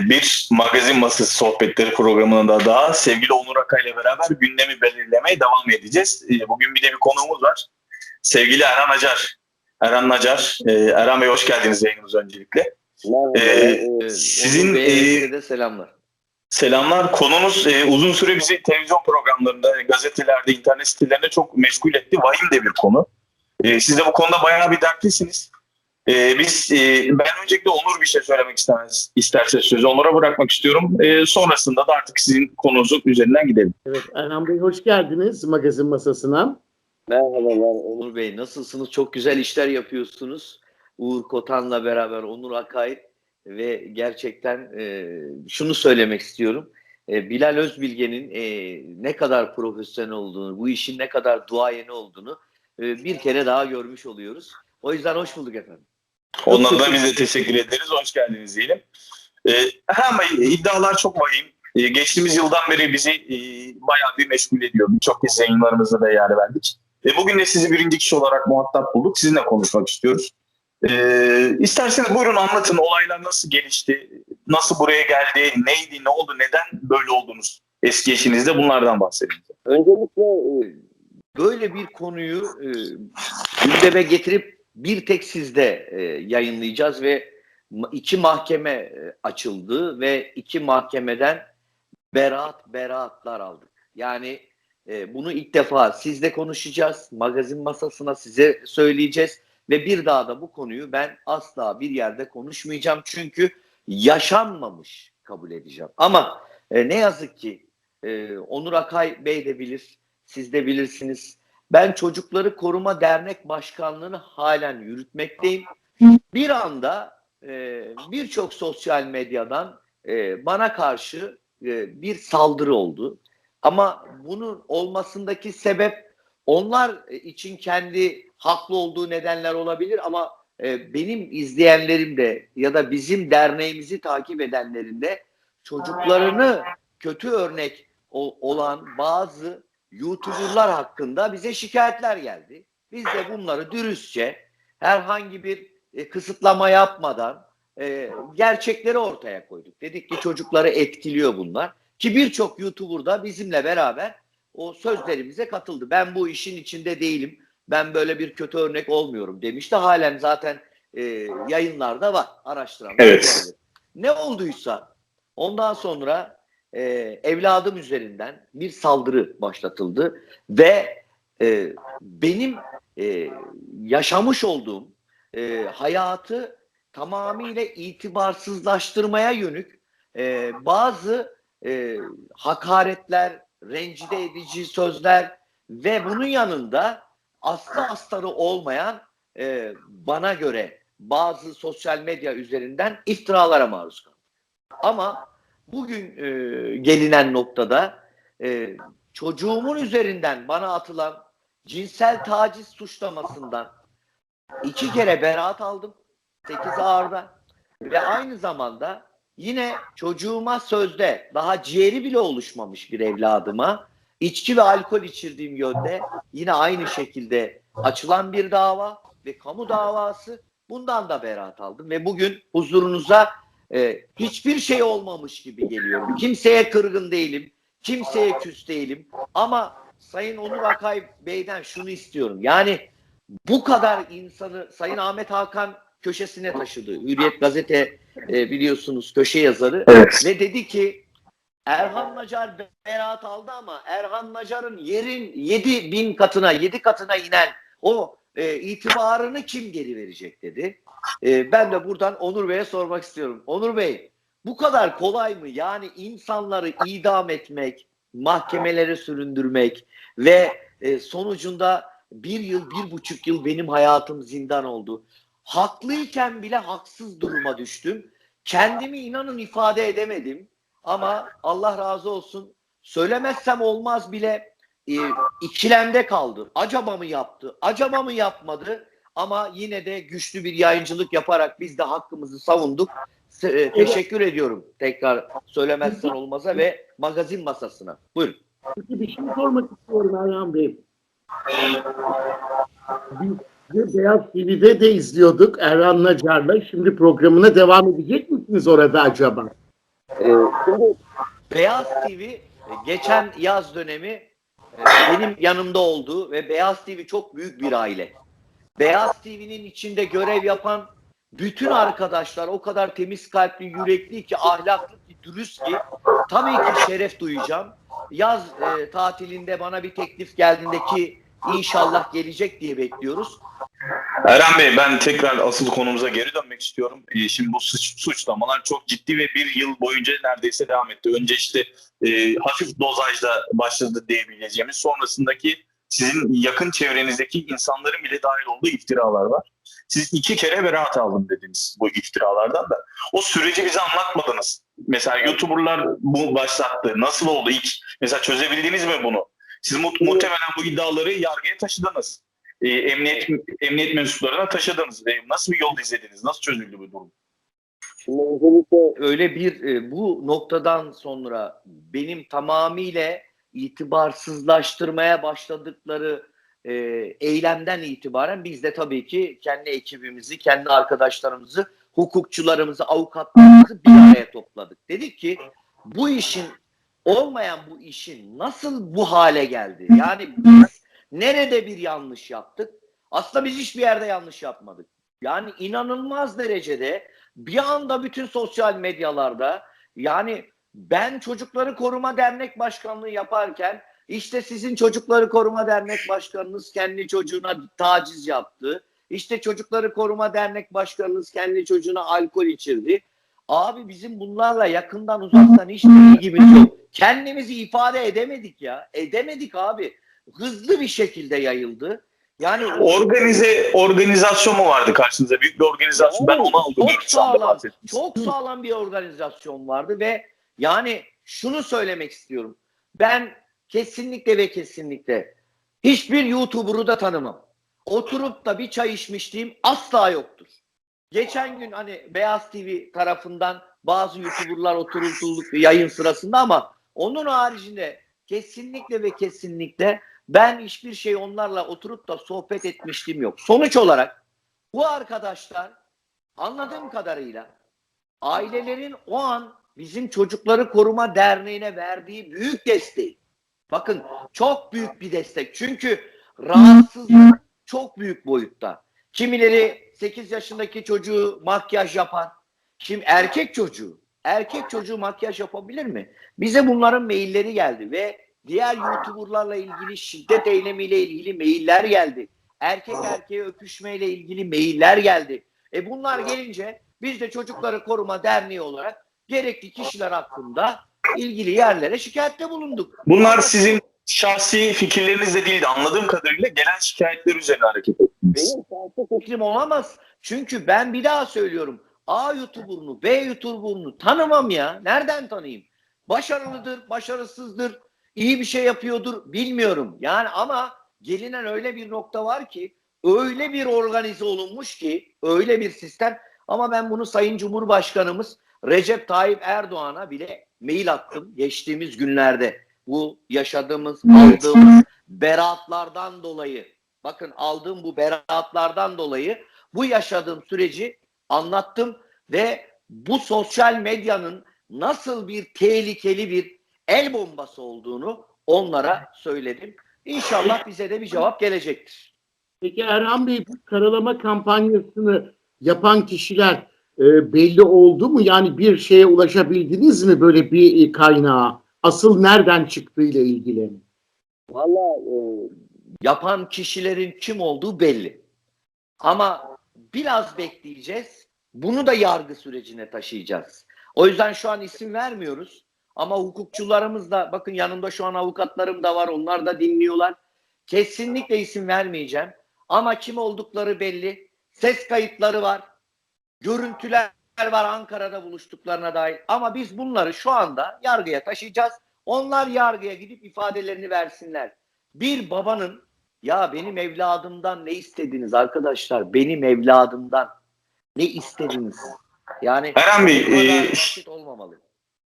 Bir magazin masası sohbetleri programında daha sevgili Onur Akay ile beraber gündemi belirlemeye devam edeceğiz. Ee, bugün bir de bir konuğumuz var. Sevgili Erhan Acar. Erhan Acar. Ee, Erhan Bey hoş geldiniz yayınımıza öncelikle. Merhaba. Ee, Ee, sizin, e, de selamlar. Selamlar. Konumuz e, uzun süre bizi televizyon programlarında, gazetelerde, internet sitelerinde çok meşgul etti. Vahim de bir konu. E, siz de bu konuda bayağı bir dertlisiniz. E, biz, e, ben öncelikle Onur bir şey söylemek istemez, isterse sözü Onur'a bırakmak istiyorum. E, sonrasında da artık sizin konunuzun üzerinden gidelim. Evet Erhan Bey hoş geldiniz magazin masasına. Merhabalar Onur Bey. Nasılsınız? Çok güzel işler yapıyorsunuz. Uğur Kotan'la beraber Onur Akay ve gerçekten e, şunu söylemek istiyorum. E, Bilal Özbilge'nin e, ne kadar profesyonel olduğunu, bu işin ne kadar duayeni olduğunu e, bir kere daha görmüş oluyoruz. O yüzden hoş bulduk efendim. Ondan da biz de teşekkür ederiz. Hoş geldiniz diyelim. E, Erhan Bey iddialar çok vahim. E, geçtiğimiz yıldan beri bizi e, bayağı bir meşgul ediyor. Birçok kez yayınlarımızda da yer verdik. E, bugün de sizi birinci kişi olarak muhatap bulduk. Sizinle konuşmak istiyoruz. E, isterseniz buyurun anlatın olaylar nasıl gelişti, nasıl buraya geldi, neydi, ne oldu, neden böyle oldunuz eski eşinizde bunlardan bahsedin. Öncelikle e, böyle bir konuyu e, gündeme getirip bir tek sizde e, yayınlayacağız ve iki mahkeme e, açıldı ve iki mahkemeden beraat beraatlar aldık. Yani e, bunu ilk defa sizle konuşacağız. Magazin masasına size söyleyeceğiz ve bir daha da bu konuyu ben asla bir yerde konuşmayacağım çünkü yaşanmamış kabul edeceğim. Ama e, ne yazık ki e, Onur Akay Bey de bilir, siz de bilirsiniz. Ben Çocukları Koruma Dernek Başkanlığı'nı halen yürütmekteyim. Bir anda e, birçok sosyal medyadan e, bana karşı e, bir saldırı oldu. Ama bunun olmasındaki sebep onlar için kendi haklı olduğu nedenler olabilir ama e, benim izleyenlerim de ya da bizim derneğimizi takip edenlerin de çocuklarını kötü örnek olan bazı YouTuber'lar hakkında bize şikayetler geldi. Biz de bunları dürüstçe herhangi bir e, kısıtlama yapmadan e, gerçekleri ortaya koyduk. Dedik ki çocukları etkiliyor bunlar. Ki birçok YouTuber da bizimle beraber o sözlerimize katıldı. Ben bu işin içinde değilim. Ben böyle bir kötü örnek olmuyorum demişti. Halen zaten e, yayınlarda var. Araştıranlar. Evet. Ne olduysa ondan sonra e, evladım üzerinden bir saldırı başlatıldı ve e, benim e, yaşamış olduğum e, hayatı tamamıyla itibarsızlaştırmaya yönük e, bazı e, hakaretler, rencide edici sözler ve bunun yanında aslı astarı olmayan e, bana göre bazı sosyal medya üzerinden iftiralara maruz kaldım. Ama bugün e, gelinen noktada e, çocuğumun üzerinden bana atılan cinsel taciz suçlamasından iki kere beraat aldım. 8 ağırda ve aynı zamanda yine çocuğuma sözde daha ciğeri bile oluşmamış bir evladıma içki ve alkol içirdiğim yönde yine aynı şekilde açılan bir dava ve kamu davası bundan da beraat aldım ve bugün huzurunuza e, hiçbir şey olmamış gibi geliyorum. Kimseye kırgın değilim, kimseye küs değilim ama Sayın Onur Akay Bey'den şunu istiyorum. Yani bu kadar insanı Sayın Ahmet Hakan köşesine taşıdı. Hürriyet gazete e, biliyorsunuz köşe yazarı Evet. ve dedi ki Erhan Nacar beraat aldı ama Erhan Nacar'ın yerin 7 bin katına 7 katına inen o e, itibarını kim geri verecek dedi. E, ben de buradan Onur Bey'e sormak istiyorum. Onur Bey bu kadar kolay mı? Yani insanları idam etmek, mahkemelere süründürmek ve e, sonucunda bir yıl, bir buçuk yıl benim hayatım zindan oldu. Haklıyken bile haksız duruma düştüm. Kendimi inanın ifade edemedim. Ama Allah razı olsun söylemezsem olmaz bile e, ikilemde kaldı. Acaba mı yaptı? Acaba mı yapmadı? Ama yine de güçlü bir yayıncılık yaparak biz de hakkımızı savunduk. Se- e, teşekkür ediyorum tekrar söylemezsen olmaza ve magazin masasına. Buyurun. Peki bir şey sormak istiyorum Erhan Bey. Biz Beyaz TV'de de izliyorduk Erhan Nacar'la. Şimdi programına devam edecek misiniz orada acaba? Ee, şimdi Beyaz TV e, geçen yaz dönemi e, benim yanımda oldu ve Beyaz TV çok büyük bir aile. Beyaz TV'nin içinde görev yapan bütün arkadaşlar o kadar temiz kalpli, yürekli ki, ahlaklı ki, dürüst ki tabii ki şeref duyacağım. Yaz e, tatilinde bana bir teklif geldiğinde ki inşallah gelecek diye bekliyoruz. Erhan Bey ben tekrar asıl konumuza geri dönmek istiyorum. Ee, şimdi bu suç, suçlamalar çok ciddi ve bir yıl boyunca neredeyse devam etti. Önce işte e, hafif dozajla başladı diyebileceğimiz sonrasındaki sizin yakın çevrenizdeki insanların bile dahil olduğu iftiralar var. Siz iki kere beraat aldım dediniz bu iftiralardan da. O süreci bize anlatmadınız. Mesela YouTuber'lar bu başlattı. Nasıl oldu ilk? Mesela çözebildiniz mi bunu? Siz mu- muhtemelen bu iddiaları yargıya taşıdınız e, emniyet emniyet mensuplarına taşıdınız. E, nasıl bir yol izlediniz? Nasıl çözüldü bu durum? Şimdi özellikle öyle bir e, bu noktadan sonra benim tamamıyla itibarsızlaştırmaya başladıkları e, eylemden itibaren biz de tabii ki kendi ekibimizi, kendi arkadaşlarımızı, hukukçularımızı, avukatlarımızı bir araya topladık. Dedik ki bu işin olmayan bu işin nasıl bu hale geldi? Yani biz nerede bir yanlış yaptık? Aslında biz hiçbir yerde yanlış yapmadık. Yani inanılmaz derecede bir anda bütün sosyal medyalarda yani ben Çocukları Koruma Dernek Başkanlığı yaparken işte sizin Çocukları Koruma Dernek Başkanınız kendi çocuğuna taciz yaptı. İşte Çocukları Koruma Dernek Başkanınız kendi çocuğuna alkol içirdi. Abi bizim bunlarla yakından uzaktan hiçbir ilgimiz yok. Kendimizi ifade edemedik ya. Edemedik abi. Hızlı bir şekilde yayıldı. Yani Organize organizasyon mu vardı karşınızda? Büyük bir organizasyon. Ben onu algılıyorum çok sağlam, çok sağlam bir organizasyon vardı ve yani şunu söylemek istiyorum. Ben kesinlikle ve kesinlikle hiçbir YouTuber'ı da tanımam. Oturup da bir çay içmişliğim asla yoktur. Geçen gün hani Beyaz TV tarafından bazı YouTuber'lar oturulduk yayın sırasında ama onun haricinde kesinlikle ve kesinlikle ben hiçbir şey onlarla oturup da sohbet etmişliğim yok. Sonuç olarak bu arkadaşlar anladığım kadarıyla ailelerin o an bizim Çocukları Koruma Derneği'ne verdiği büyük destek. Bakın çok büyük bir destek. Çünkü rahatsızlık çok büyük boyutta. Kimileri 8 yaşındaki çocuğu makyaj yapar. Kim erkek çocuğu. Erkek çocuğu makyaj yapabilir mi? Bize bunların mailleri geldi ve diğer YouTuber'larla ilgili şiddet eylemiyle ilgili mailler geldi. Erkek erkeğe öpüşmeyle ilgili mailler geldi. E bunlar gelince biz de Çocukları Koruma Derneği olarak gerekli kişiler hakkında ilgili yerlere şikayette bulunduk. Bunlar sizin şahsi fikirleriniz de değildi. Anladığım kadarıyla gelen şikayetler üzerine hareket ettiniz. Benim şahsi fikrim olamaz. Çünkü ben bir daha söylüyorum. A YouTuber'unu, B YouTuber'unu tanımam ya. Nereden tanıyayım? Başarılıdır, başarısızdır, iyi bir şey yapıyordur bilmiyorum. Yani ama gelinen öyle bir nokta var ki öyle bir organize olunmuş ki öyle bir sistem ama ben bunu Sayın Cumhurbaşkanımız Recep Tayyip Erdoğan'a bile mail attım geçtiğimiz günlerde. Bu yaşadığımız, aldığımız beraatlardan dolayı bakın aldığım bu beraatlardan dolayı bu yaşadığım süreci anlattım ve bu sosyal medyanın nasıl bir tehlikeli bir el bombası olduğunu onlara söyledim. İnşallah bize de bir cevap gelecektir. Peki Erhan Bey bu karalama kampanyasını yapan kişiler e, belli oldu mu? Yani bir şeye ulaşabildiniz mi böyle bir e, kaynağa? Asıl nereden çıktığıyla ilgili. Valla e, yapan kişilerin kim olduğu belli. Ama biraz bekleyeceğiz. Bunu da yargı sürecine taşıyacağız. O yüzden şu an isim vermiyoruz. Ama hukukçularımız da bakın yanımda şu an avukatlarım da var. Onlar da dinliyorlar. Kesinlikle isim vermeyeceğim. Ama kim oldukları belli. Ses kayıtları var. Görüntüler var Ankara'da buluştuklarına dair. Ama biz bunları şu anda yargıya taşıyacağız. Onlar yargıya gidip ifadelerini versinler. Bir babanın ya benim evladımdan ne istediniz arkadaşlar? Benim evladımdan ne istediniz? Yani Erhan Bey, e, olmamalı.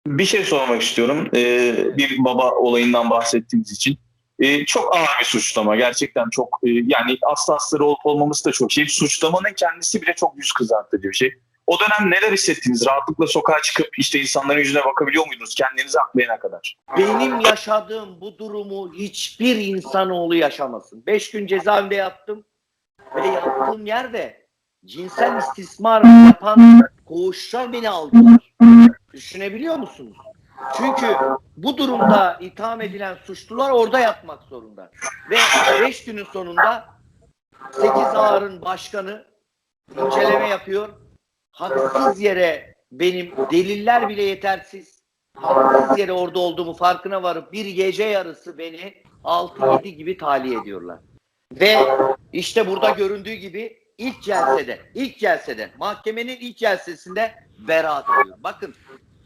Bir şey sormak istiyorum. Ee, bir baba olayından bahsettiğimiz için. Ee, çok ağır bir suçlama. Gerçekten çok e, yani aslı astarı olup olmaması da çok şey. Suçlamanın kendisi bile çok yüz kızartıcı bir şey. O dönem neler hissettiniz? Rahatlıkla sokağa çıkıp işte insanların yüzüne bakabiliyor muydunuz kendinizi aklayana kadar? Benim yaşadığım bu durumu hiçbir insanoğlu yaşamasın. Beş gün cezaevinde yattım ve yattığım yerde cinsel istismar yapan koğuşlar beni aldılar. Düşünebiliyor musunuz? Çünkü bu durumda itham edilen suçlular orada yatmak zorunda. Ve beş günün sonunda 8 ağırın başkanı inceleme yapıyor. Haksız yere benim deliller bile yetersiz. Haksız yere orada olduğumu farkına varıp bir gece yarısı beni 6-7 gibi tahliye ediyorlar. Ve işte burada göründüğü gibi ilk celsede, ilk celsede, mahkemenin ilk celsesinde beraat ediyor. Bakın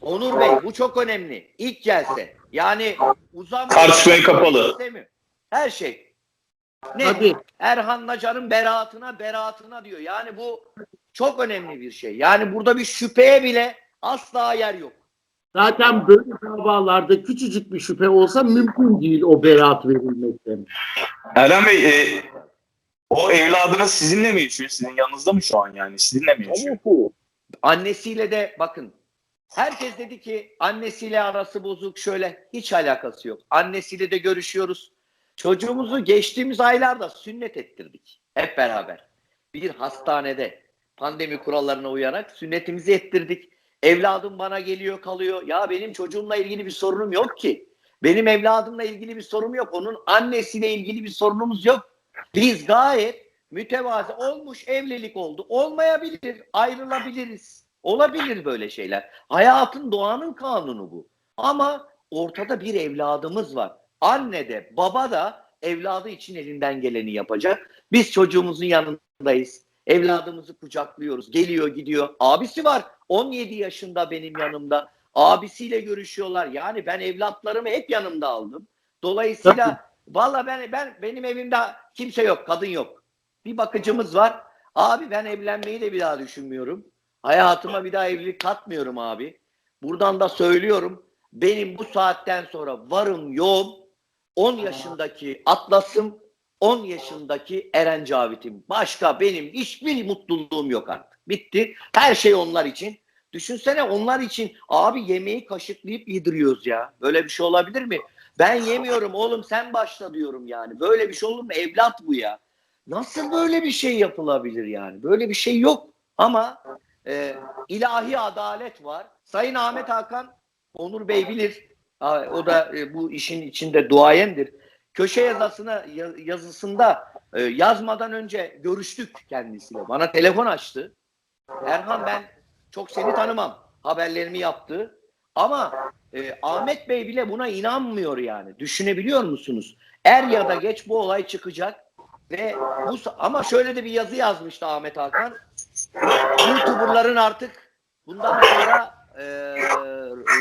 Onur Bey bu çok önemli. İlk celse. Yani uzanma. Tartışmaya kapalı. İstemiyor. Her şey. Ne? Tabii. Erhan Nacar'ın beraatına beraatına diyor. Yani bu çok önemli bir şey. Yani burada bir şüpheye bile asla yer yok. Zaten böyle davalarda küçücük bir şüphe olsa mümkün değil o beraat verilmekten. Erhan Bey e, o evladınız sizinle mi yaşıyor? Sizin yanınızda mı şu an yani? Sizinle mi yaşıyor? Annesiyle de bakın herkes dedi ki annesiyle arası bozuk şöyle hiç alakası yok. Annesiyle de görüşüyoruz. Çocuğumuzu geçtiğimiz aylarda sünnet ettirdik hep beraber. Bir hastanede pandemi kurallarına uyarak sünnetimizi ettirdik. Evladım bana geliyor kalıyor. Ya benim çocuğumla ilgili bir sorunum yok ki. Benim evladımla ilgili bir sorunum yok. Onun annesiyle ilgili bir sorunumuz yok. Biz gayet mütevazi olmuş evlilik oldu. Olmayabilir, ayrılabiliriz. Olabilir böyle şeyler. Hayatın doğanın kanunu bu. Ama ortada bir evladımız var. Anne de baba da evladı için elinden geleni yapacak. Biz çocuğumuzun yanındayız. Evladımızı kucaklıyoruz. Geliyor gidiyor. Abisi var. 17 yaşında benim yanımda. Abisiyle görüşüyorlar. Yani ben evlatlarımı hep yanımda aldım. Dolayısıyla valla ben ben benim evimde kimse yok, kadın yok. Bir bakıcımız var. Abi ben evlenmeyi de bir daha düşünmüyorum. Hayatıma bir daha evlilik katmıyorum abi. Buradan da söylüyorum. Benim bu saatten sonra varım yoğum 10 yaşındaki Atlas'ım 10 yaşındaki Eren Cavit'im. Başka benim hiçbir mutluluğum yok artık. Bitti. Her şey onlar için. Düşünsene onlar için abi yemeği kaşıklayıp yediriyoruz ya. Böyle bir şey olabilir mi? Ben yemiyorum oğlum sen başla diyorum yani. Böyle bir şey olur mu? Evlat bu ya. Nasıl böyle bir şey yapılabilir yani? Böyle bir şey yok. Ama e, ilahi adalet var. Sayın Ahmet Hakan Onur Bey bilir. O da e, bu işin içinde duayendir. Köşe yazısına ya- yazısında e, yazmadan önce görüştük kendisiyle. Bana telefon açtı. Erhan ben çok seni tanımam. Haberlerimi yaptı. Ama e, Ahmet Bey bile buna inanmıyor yani. Düşünebiliyor musunuz? Er ya da geç bu olay çıkacak ve bu ama şöyle de bir yazı yazmıştı Ahmet Hakan. YouTuber'ların artık bundan sonra e,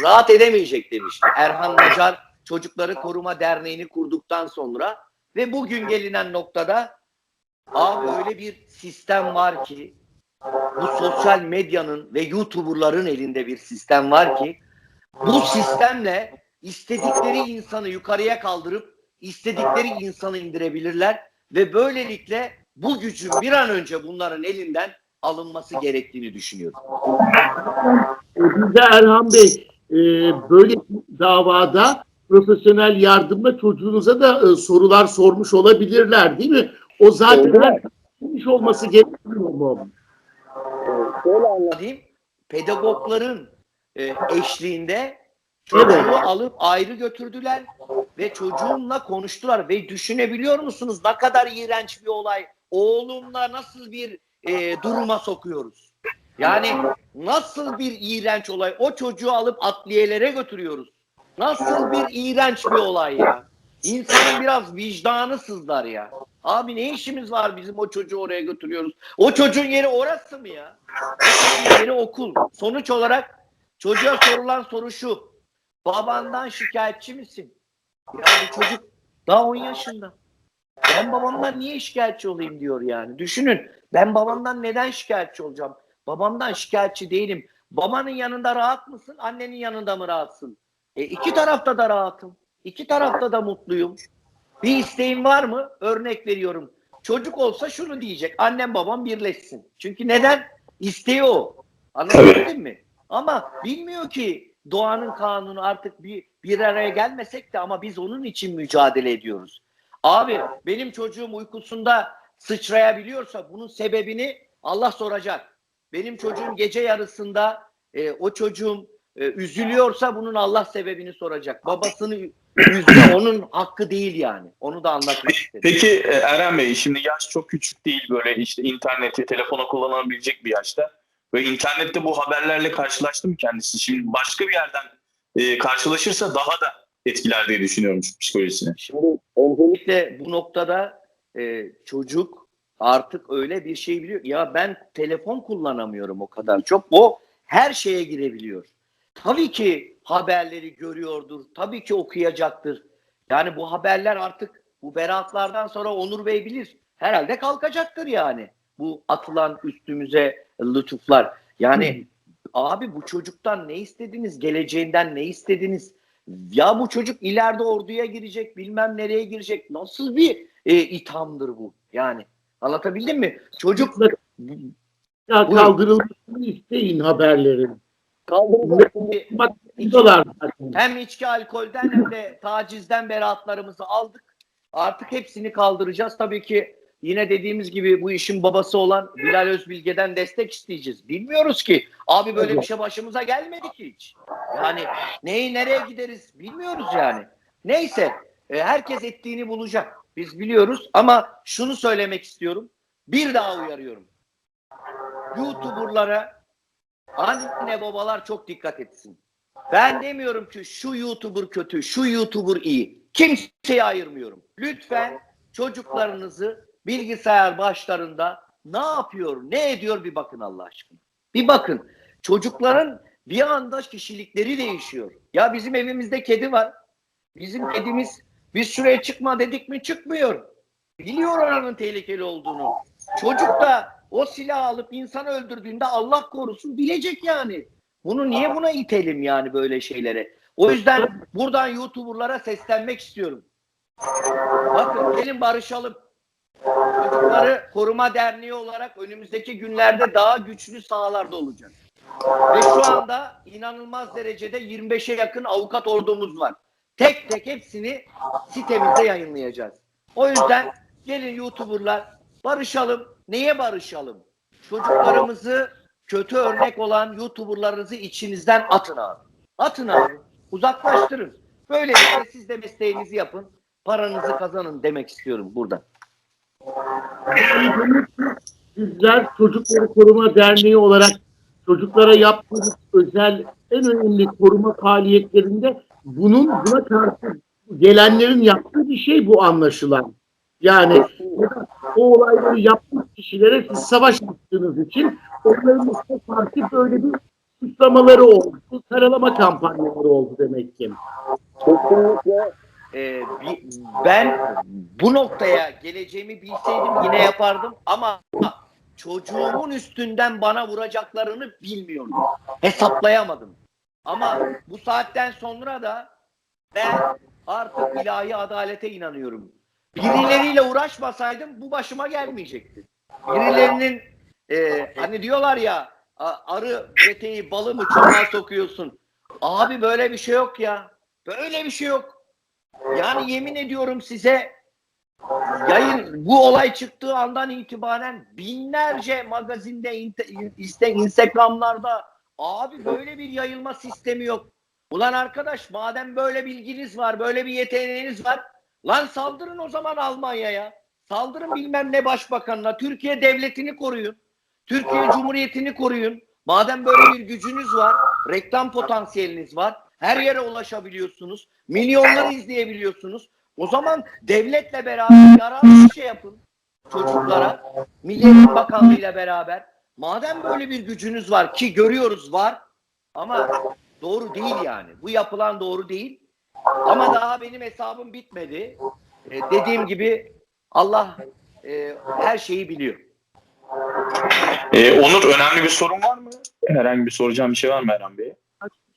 rahat edemeyecek demişti. Erhan Nacar Çocukları Koruma Derneği'ni kurduktan sonra ve bugün gelinen noktada abi öyle bir sistem var ki bu sosyal medyanın ve YouTuber'ların elinde bir sistem var ki bu sistemle istedikleri insanı yukarıya kaldırıp istedikleri insanı indirebilirler ve böylelikle bu gücün bir an önce bunların elinden alınması gerektiğini düşünüyorum. E, de Erhan Bey e, böyle bir davada profesyonel yardımla çocuğunuza da e, sorular sormuş olabilirler değil mi? O zaten bilmiş olması gerekmiyor mu? Şöyle anlatayım. Pedagogların e, eşliğinde çocuğu Evet. alıp ayrı götürdüler ve çocuğumla konuştular ve düşünebiliyor musunuz ne kadar iğrenç bir olay. Oğlumla nasıl bir e, duruma sokuyoruz. Yani nasıl bir iğrenç olay. O çocuğu alıp adliyelere götürüyoruz. Nasıl bir iğrenç bir olay ya. İnsanın biraz vicdanı sızlar ya. Abi ne işimiz var bizim o çocuğu oraya götürüyoruz. O çocuğun yeri orası mı ya? O çocuğun yeri okul. Sonuç olarak çocuğa sorulan soru şu. Babandan şikayetçi misin? Ya bu çocuk daha 10 yaşında. Ben babamdan niye şikayetçi olayım diyor yani. Düşünün ben babamdan neden şikayetçi olacağım? Babamdan şikayetçi değilim. Babanın yanında rahat mısın? Annenin yanında mı rahatsın? E iki tarafta da rahatım. İki tarafta da mutluyum. Bir isteğin var mı? Örnek veriyorum. Çocuk olsa şunu diyecek. Annem babam birleşsin. Çünkü neden? İsteği o. Anlatabildim mi? Ama bilmiyor ki doğanın kanunu artık bir bir araya gelmesek de ama biz onun için mücadele ediyoruz. Abi benim çocuğum uykusunda sıçrayabiliyorsa bunun sebebini Allah soracak. Benim çocuğum gece yarısında e, o çocuğum e, üzülüyorsa bunun Allah sebebini soracak. Babasını üzüyor onun hakkı değil yani. Onu da anlatmak istedim. Peki e, Eren Bey şimdi yaş çok küçük değil böyle işte interneti, telefonu kullanabilecek bir yaşta. Ve internette bu haberlerle karşılaştım kendisi. Şimdi başka bir yerden e, karşılaşırsa daha da etkiler diye düşünüyorum psikolojisini. Şimdi öncelikle bu noktada e, çocuk artık öyle bir şey biliyor. Ya ben telefon kullanamıyorum o kadar çok. O her şeye girebiliyor. Tabii ki haberleri görüyordur. Tabii ki okuyacaktır. Yani bu haberler artık bu beraatlardan sonra Onur Bey bilir. Herhalde kalkacaktır yani. Bu atılan üstümüze lütuflar. Yani abi bu çocuktan ne istediniz? Geleceğinden ne istediniz? Ya bu çocuk ileride orduya girecek, bilmem nereye girecek. Nasıl bir e, ithamdır bu? Yani anlatabildim mi? Çocuk Ya kaldırılmasını isteyin haberlerin. zaten. Hem içki alkolden hem de tacizden beraatlarımızı aldık. Artık hepsini kaldıracağız. Tabii ki yine dediğimiz gibi bu işin babası olan Bilal Özbilge'den destek isteyeceğiz. Bilmiyoruz ki. Abi böyle bir şey başımıza gelmedi ki hiç. Yani neyi nereye gideriz bilmiyoruz yani. Neyse e, herkes ettiğini bulacak. Biz biliyoruz ama şunu söylemek istiyorum. Bir daha uyarıyorum. YouTuber'lara anne babalar çok dikkat etsin. Ben demiyorum ki şu YouTuber kötü, şu YouTuber iyi. Kimseyi ayırmıyorum. Lütfen çocuklarınızı bilgisayar başlarında ne yapıyor, ne ediyor bir bakın Allah aşkına. Bir bakın. Çocukların bir anda kişilikleri değişiyor. Ya bizim evimizde kedi var. Bizim kedimiz biz şuraya çıkma dedik mi çıkmıyor. Biliyor oranın tehlikeli olduğunu. Çocuk da o silahı alıp insan öldürdüğünde Allah korusun bilecek yani. Bunu niye buna itelim yani böyle şeylere? O yüzden buradan YouTuber'lara seslenmek istiyorum. Bakın gelin barışalım. Çocukları Koruma Derneği olarak önümüzdeki günlerde daha güçlü sahalarda olacak. Ve şu anda inanılmaz derecede 25'e yakın avukat ordumuz var. Tek tek hepsini sitemizde yayınlayacağız. O yüzden gelin YouTuber'lar barışalım. Neye barışalım? Çocuklarımızı kötü örnek olan YouTuber'larınızı içinizden atın abi. Atın abi. Uzaklaştırın. Böylelikle siz de mesleğinizi yapın. Paranızı kazanın demek istiyorum burada. Sizler Çocukları Koruma Derneği olarak çocuklara yaptığınız özel en önemli koruma faaliyetlerinde bunun buna karşı gelenlerin yaptığı bir şey bu anlaşılan. Yani o olayları yapmış kişilere siz savaş açtığınız için onların size karşı böyle bir suçlamaları oldu. Karalama kampanyaları oldu demek ki. Kesinlikle e, bi- ben bu noktaya geleceğimi bilseydim yine yapardım ama çocuğumun üstünden bana vuracaklarını bilmiyordum. Hesaplayamadım. Ama bu saatten sonra da ben artık ilahi adalete inanıyorum. Birileriyle uğraşmasaydım bu başıma gelmeyecekti. Birilerinin e, hani diyorlar ya arı peteği balı mı çubuğa sokuyorsun. Abi böyle bir şey yok ya. Böyle bir şey yok. Yani yemin ediyorum size yayın bu olay çıktığı andan itibaren binlerce magazinde, işte Instagram'larda abi böyle bir yayılma sistemi yok. Ulan arkadaş madem böyle bilginiz var, böyle bir yeteneğiniz var, lan saldırın o zaman Almanya'ya. Saldırın bilmem ne başbakanına, Türkiye devletini koruyun. Türkiye Cumhuriyeti'ni koruyun. Madem böyle bir gücünüz var, reklam potansiyeliniz var, her yere ulaşabiliyorsunuz, milyonları izleyebiliyorsunuz. O zaman devletle beraber yararlı bir şey yapın çocuklara. Milliyetin Bakanlığı'yla beraber. Madem böyle bir gücünüz var ki görüyoruz var ama doğru değil yani. Bu yapılan doğru değil. Ama daha benim hesabım bitmedi. E, dediğim gibi Allah e, her şeyi biliyor. E, Onur önemli bir sorun var mı? Herhangi bir soracağım bir şey var mı Eren Bey'e?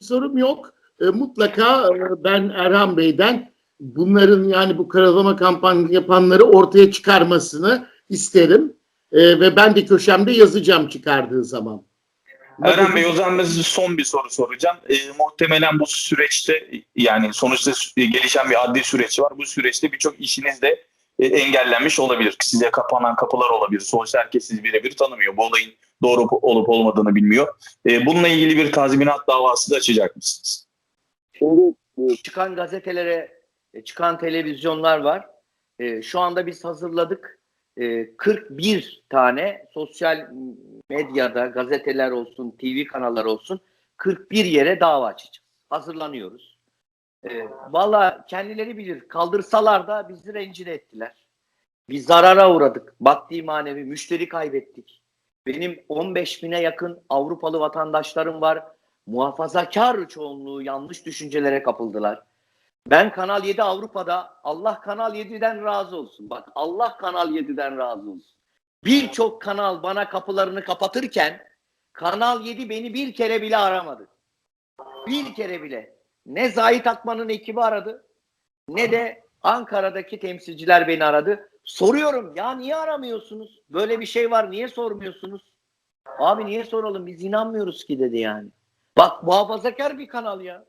sorum yok. E, mutlaka e, ben Erhan Bey'den bunların yani bu karalama kampanyası yapanları ortaya çıkarmasını isterim. E, ve ben de köşemde yazacağım çıkardığı zaman. Erhan Bey o zaman son bir soru soracağım. E, muhtemelen bu süreçte yani sonuçta gelişen bir adli süreç var. Bu süreçte birçok işiniz de e, engellenmiş olabilir. Size kapanan kapılar olabilir. Sonuçta herkes sizi birebir tanımıyor. Bu olayın doğru olup olmadığını bilmiyor. E, bununla ilgili bir tazminat davası da açacak mısınız? Şimdi e, çıkan gazetelere, e, çıkan televizyonlar var. E, Şu anda biz hazırladık. E, 41 tane sosyal medyada gazeteler olsun, TV kanallar olsun 41 yere dava açacağız. Hazırlanıyoruz. E, Valla kendileri bilir. Kaldırsalar da bizi rencide ettiler. Bir zarara uğradık. Maddi manevi müşteri kaybettik. Benim 15 bine yakın Avrupalı vatandaşlarım var muhafazakar çoğunluğu yanlış düşüncelere kapıldılar. Ben Kanal 7 Avrupa'da Allah Kanal 7'den razı olsun. Bak Allah Kanal 7'den razı olsun. Birçok kanal bana kapılarını kapatırken Kanal 7 beni bir kere bile aramadı. Bir kere bile. Ne Zahit Akman'ın ekibi aradı ne de Ankara'daki temsilciler beni aradı. Soruyorum ya niye aramıyorsunuz? Böyle bir şey var niye sormuyorsunuz? Abi niye soralım biz inanmıyoruz ki dedi yani. Bak muhafazakar bir kanal ya.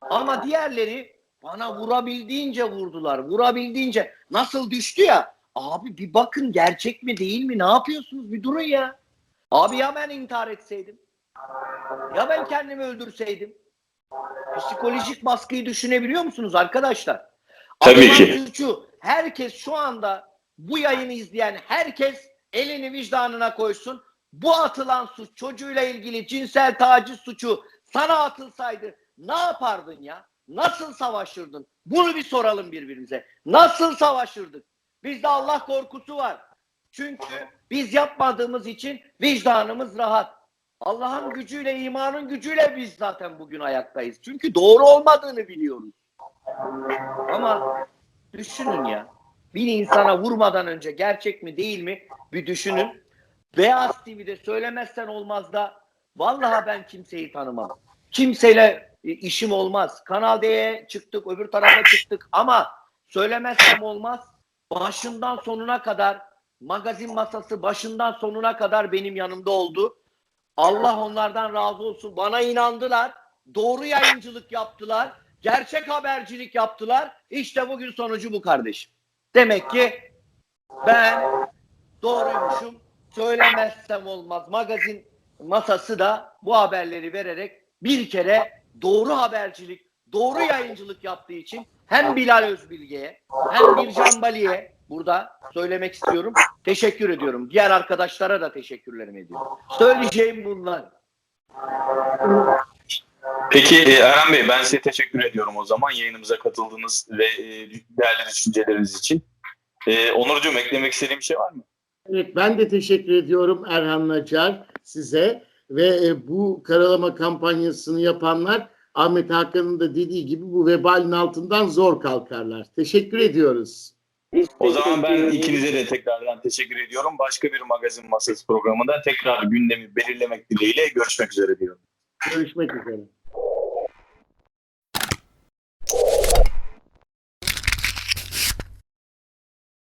Ama diğerleri bana vurabildiğince vurdular. Vurabildiğince nasıl düştü ya. Abi bir bakın gerçek mi değil mi? Ne yapıyorsunuz? Bir durun ya. Abi ya ben intihar etseydim? Ya ben kendimi öldürseydim? Psikolojik baskıyı düşünebiliyor musunuz arkadaşlar? Tabii Atılan ki. suçu herkes şu anda bu yayını izleyen herkes elini vicdanına koysun. Bu atılan suç çocuğuyla ilgili cinsel taciz suçu sana atılsaydı ne yapardın ya? Nasıl savaşırdın? Bunu bir soralım birbirimize. Nasıl savaşırdık? Bizde Allah korkusu var. Çünkü biz yapmadığımız için vicdanımız rahat. Allah'ın gücüyle, imanın gücüyle biz zaten bugün ayaktayız. Çünkü doğru olmadığını biliyoruz. Ama düşünün ya. Bir insana vurmadan önce gerçek mi değil mi bir düşünün. Beyaz TV'de söylemezsen olmaz da vallahi ben kimseyi tanımam. Kimseyle e, işim olmaz. Kanal D'ye çıktık, öbür tarafa çıktık ama söylemezsem olmaz. Başından sonuna kadar magazin masası başından sonuna kadar benim yanımda oldu. Allah onlardan razı olsun. Bana inandılar. Doğru yayıncılık yaptılar. Gerçek habercilik yaptılar. İşte bugün sonucu bu kardeşim. Demek ki ben doğruymuşum. Söylemezsem olmaz. Magazin masası da bu haberleri vererek bir kere doğru habercilik, doğru yayıncılık yaptığı için hem Bilal Özbilge'ye hem Bircan Bali'ye burada söylemek istiyorum. Teşekkür ediyorum. Diğer arkadaşlara da teşekkürlerimi ediyorum. Söyleyeceğim bunlar. Peki e, Erhan Bey ben size teşekkür ediyorum o zaman yayınımıza katıldığınız ve e, değerli düşünceleriniz için. E, Onurcuğum eklemek istediğim bir şey var mı? Evet ben de teşekkür ediyorum Erhan Nacar size ve e, bu karalama kampanyasını yapanlar Ahmet Hakan'ın da dediği gibi bu vebalin altından zor kalkarlar. Teşekkür ediyoruz. Biz O zaman ben ediyoruz. ikinize de tekrardan teşekkür ediyorum. Başka bir magazin masası programında tekrar gündemi belirlemek dileğiyle görüşmek üzere diyorum. Görüşmek üzere.